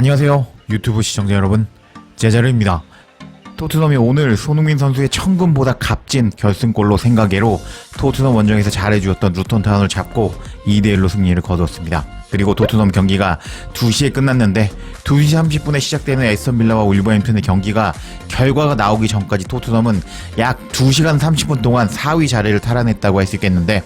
안녕하세요. 유튜브 시청자 여러분. 제자르입니다. 토트넘이 오늘 손흥민 선수의 천금보다 값진 결승골로 생각외로 토트넘 원정에서 잘해주었던 루턴 타운을 잡고 2대1로 승리를 거두었습니다. 그리고 토트넘 경기가 2시에 끝났는데 2시 30분에 시작되는 에스턴 빌라와 울버햄튼의 경기가 결과가 나오기 전까지 토트넘은 약 2시간 30분 동안 4위 자리를 탈환했다고 할 수 있겠는데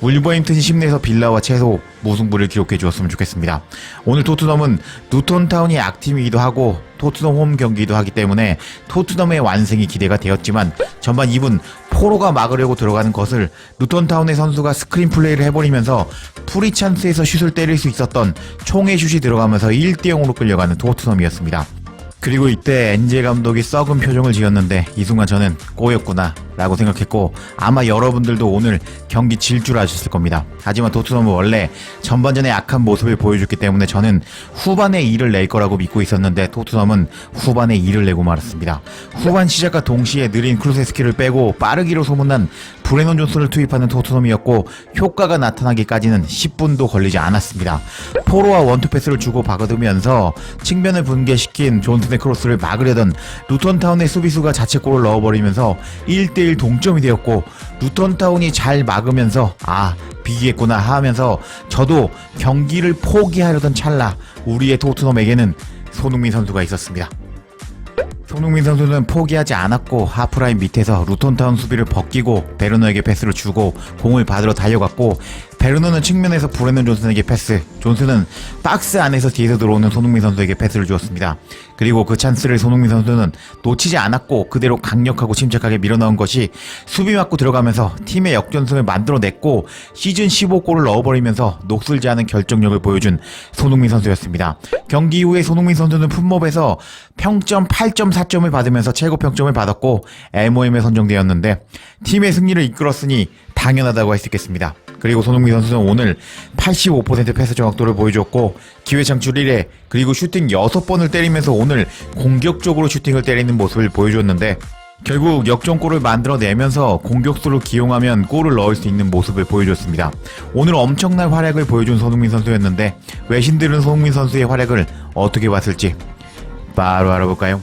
울버햄튼이 심내에서 빌라와 최소 무승부를 기록해 주었으면 좋겠습니다. 오늘 토트넘은 루턴 타운이 약팀이기도 하고 토트넘 홈 경기도 하기 때문에 토트넘의 완승이 기대가 되었지만 전반 2분 포로가 막으려고 들어가는 것을 루턴 타운의 선수가 스크린 플레이를 해버리면서 프리 찬스에서 슛을 때릴 수 있었던 총의 슛이 들어가면서 1대 0으로 끌려가는 토트넘이었습니다. 그리고 이때 엔제 감독이 썩은 표정을 지었는데 이 순간 저는 꼬였구나 라고 생각했고 아마 여러분들도 오늘 경기 질 줄 아셨을 겁니다. 하지만 토트넘은 원래 전반전에 약한 모습을 보여줬기 때문에 저는 후반에 2를 낼 거라고 믿고 있었는데 토트넘은 후반에 2를 내고 말았습니다. 후반 시작과 동시에 느린 크루세스키를 빼고 빠르기로 소문난 브레논 존스를 투입하는 토트넘이었고 효과가 나타나기까지는 10분도 걸리지 않았습니다. 포로와 원투 패스를 주고 박아두면서 측면을 붕괴시킨 존슨의 크로스를 막으려던 루턴타운의 수비수가 자책골을 넣어버리면서 1대 1 동점이 되었고 루턴타운이 잘 막으면서 아 비기겠구나 하면서 저도 경기를 포기하려던 찰나 우리의 토트넘에게는 손흥민 선수가 있었습니다. 손흥민 선수는 포기하지 않았고 하프라인 밑에서 루톤타운 수비를 벗기고 베르너에게 패스를 주고 공을 받으러 달려갔고 베르너는 측면에서 브레넌 존슨에게 패스 존슨은 박스 안에서 뒤에서 들어오는 손흥민 선수에게 패스를 주었습니다. 그리고 그 찬스를 손흥민 선수는 놓치지 않았고 그대로 강력하고 침착하게 밀어넣은 것이 수비 맞고 들어가면서 팀의 역전승을 만들어냈고 시즌 15골을 넣어버리면서 녹슬지 않은 결정력을 보여준 손흥민 선수였습니다. 경기 이후에 손흥민 선수는 품목에서 평점 8.4점을 받으면서 최고 평점을 받았고 MOM에 선정되었는데 팀의 승리를 이끌었으니 당연하다고 할 수 있겠습니다. 그리고 손흥민 선수는 오늘 85% 패스 정확도를 보여줬고 기회 창출 1회 그리고 슈팅 6번을 때리면서 오늘 공격적으로 슈팅을 때리는 모습을 보여줬는데 결국 역전골을 만들어내면서 공격수를 기용하면 골을 넣을 수 있는 모습을 보여줬습니다. 오늘 엄청난 활약을 보여준 손흥민 선수였는데 외신들은 손흥민 선수의 활약을 어떻게 봤을지 바로 알아볼까요?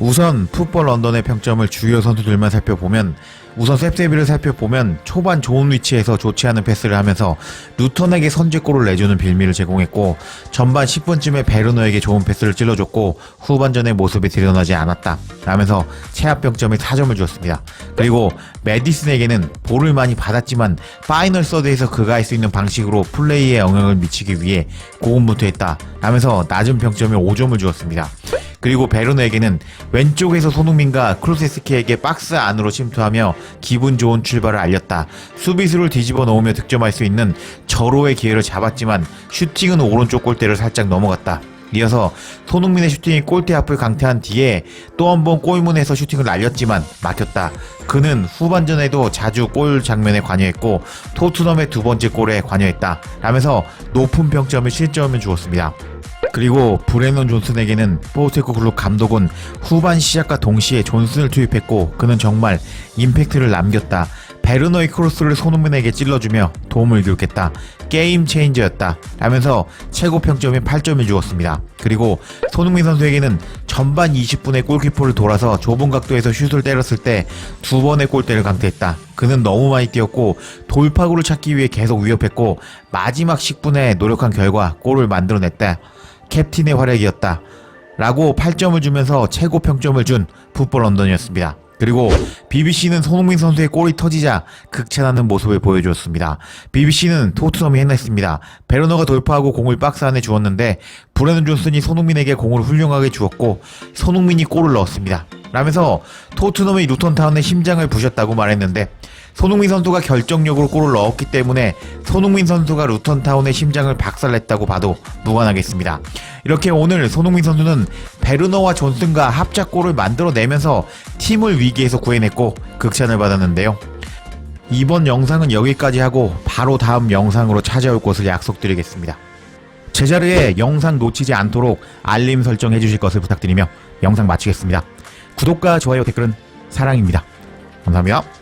우선 풋볼 런던의 평점을 주요 선수들만 살펴보면 우선 셉세비를 살펴보면 초반 좋은 위치에서 좋지 않은 패스를 하면서 루턴에게 선제골을 내주는 빌미를 제공했고 전반 10분쯤에 베르너에게 좋은 패스를 찔러줬고 후반전의 모습이 드러나지 않았다 라면서 최하 평점에 4점을 주었습니다. 그리고 메디슨에게는 볼을 많이 받았지만 파이널 서드에서 그가 할 수 있는 방식으로 플레이에 영향을 미치기 위해 고군분투했다 라면서 낮은 평점에 5점을 주었습니다. 그리고 베르너에게는 왼쪽에서 손흥민과 크루세스키에게 박스 안으로 침투하며 기분 좋은 출발을 알렸다. 수비수를 뒤집어 놓으며 득점할 수 있는 절호의 기회를 잡았지만 슈팅은 오른쪽 골대를 살짝 넘어갔다. 이어서 손흥민의 슈팅이 골대 앞을 강타한 뒤에 또 한 번 골문에서 슈팅을 날렸지만 막혔다. 그는 후반전에도 자주 골 장면에 관여했고 토트넘의 두 번째 골에 관여했다. 라면서 높은 평점을 실점을 주었습니다. 그리고 브레넌 존슨에게는 포스테코 클럽 감독은 후반 시작과 동시에 존슨을 투입했고 그는 정말 임팩트를 남겼다. 베르너의 크로스를 손흥민에게 찔러주며 도움을 기록했다. 게임 체인저였다. 라면서 최고 평점인 8점을 주었습니다. 그리고 손흥민 선수에게는 전반 20분에 골키퍼를 돌아서 좁은 각도에서 슛을 때렸을 때 두 번의 골대를 강타했다. 그는 너무 많이 뛰었고 돌파구를 찾기 위해 계속 위협했고 마지막 10분에 노력한 결과 골을 만들어냈다. 캡틴의 활약이었다. 라고 8점을 주면서 최고 평점을 준 풋볼 런던이었습니다. 그리고 BBC는 손흥민 선수의 골이 터지자 극찬하는 모습을 보여주었습니다. BBC는 토트넘이 해냈습니다. 베르너가 돌파하고 공을 박스 안에 주었는데 브레넌 존슨이 손흥민에게 공을 훌륭하게 주었고 손흥민이 골을 넣었습니다. 라면서 토트넘이 루턴타운의 심장을 부셨다고 말했는데 손흥민 선수가 결정력으로 골을 넣었기 때문에 손흥민 선수가 루턴타운의 심장을 박살냈다고 봐도 무관하겠습니다. 이렇게 오늘 손흥민 선수는 베르너와 존슨과 합작골을 만들어내면서 팀을 위기에서 구해냈고 극찬을 받았는데요. 이번 영상은 여기까지 하고 바로 다음 영상으로 찾아올 것을 약속드리겠습니다. 제자리에 영상 놓치지 않도록 알림 설정해 주실 것을 부탁드리며 영상 마치겠습니다. 구독과 좋아요 댓글은 사랑입니다. 감사합니다.